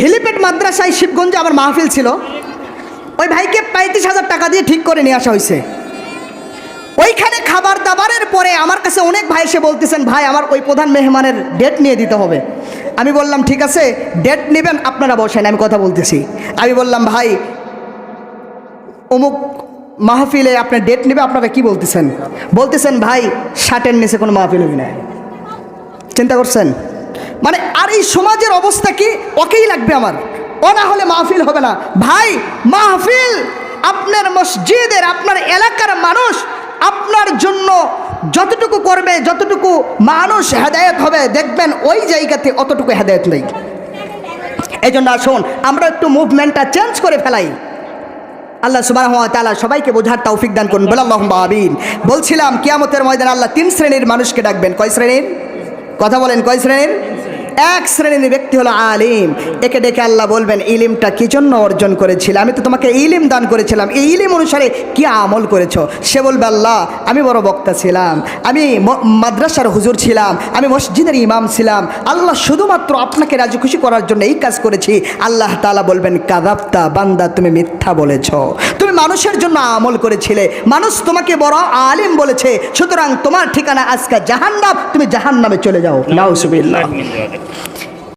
Helipad মাদ্রাসায় শিবগঞ্জে আমার মাহফিল ছিল। ওই ভাইকে পঁয়ত্রিশ হাজার টাকা দিয়ে ঠিক করে নিয়ে আসা হয়েছে। ওইখানে খাবার দাবারের পরে আমার কাছে অনেক ভাই এসে বলতেছেন, ভাই, আমার ওই প্রধান মেহমানের ডেট নিয়ে দিতে হবে। আমি বললাম, ঠিক আছে ডেট নেবেন, আপনারা বসেন, আমি কথা বলতেছি। আমি বললাম, ভাই, অমুক মাহফিলে আপনার ডেট নেবে, আপনারা কি বলতেছেন? বলতেছেন, ভাই ষাটের নিচে কোনো মাহফিল হবে না। চিন্তা করছেন? মানে আর এই সমাজের অবস্থা কি? ওকেই লাগবে আমার। ও না হলে মাহফিল হবে না। ভাই, মাহফিল আপনার মসজিদের, আপনার এলাকার মানুষ আপনার জন্য যতটুকু করবে, যতটুকু মানুষ হেদায়ত হবে, দেখবেন ওই জায়গাতে অতটুকু হেদায়ত নেই। এই জন্য আসুন, আমরা একটু মুভমেন্টটা চেঞ্জ করে ফেলাই। আল্লাহ সুবাহ তালা সবাইকে বোঝার তৌফিক দান করুন। বলে আল্লাহ বলছিলাম, কিয়ামতের ময়দান আল্লাহ তিন শ্রেণির মানুষকে ডাকবেন। কয় শ্রেণির? কথা বলেন, কয় শ্রেণির? এক শ্রেণির ব্যক্তি হলো আলিম। একে ডেকে আল্লাহ বলবেন, ইলিমটা কি জন্য অর্জন করেছিল? আমি তো তোমাকে ইলিম দান করেছিলাম। এই ইলিম অনুসারে কি আমল করেছ? সে বলবে, আল্লাহ, আমি বড় বক্তা ছিলাম। আমি মাদ্রাসার হুজুর ছিলাম। আমি মসজিদের ইমাম ছিলাম। আল্লাহ শুধুমাত্র আপনাকে রাজি খুশি করার জন্য এই কাজ করেছি। আল্লাহ তালা বলবেন কাদাপ্তা বান্দা, তুমি মিথ্যা বলেছ। মানুষের জন্য আমল করেছিলে। মানুষ তোমাকে বড় আলিম বলেছে। সুতরাং তোমার ঠিকানা আজকে জাহান্নাম। তুমি জাহান্নামে চলে যাও। নাউজুবিল্লাহ।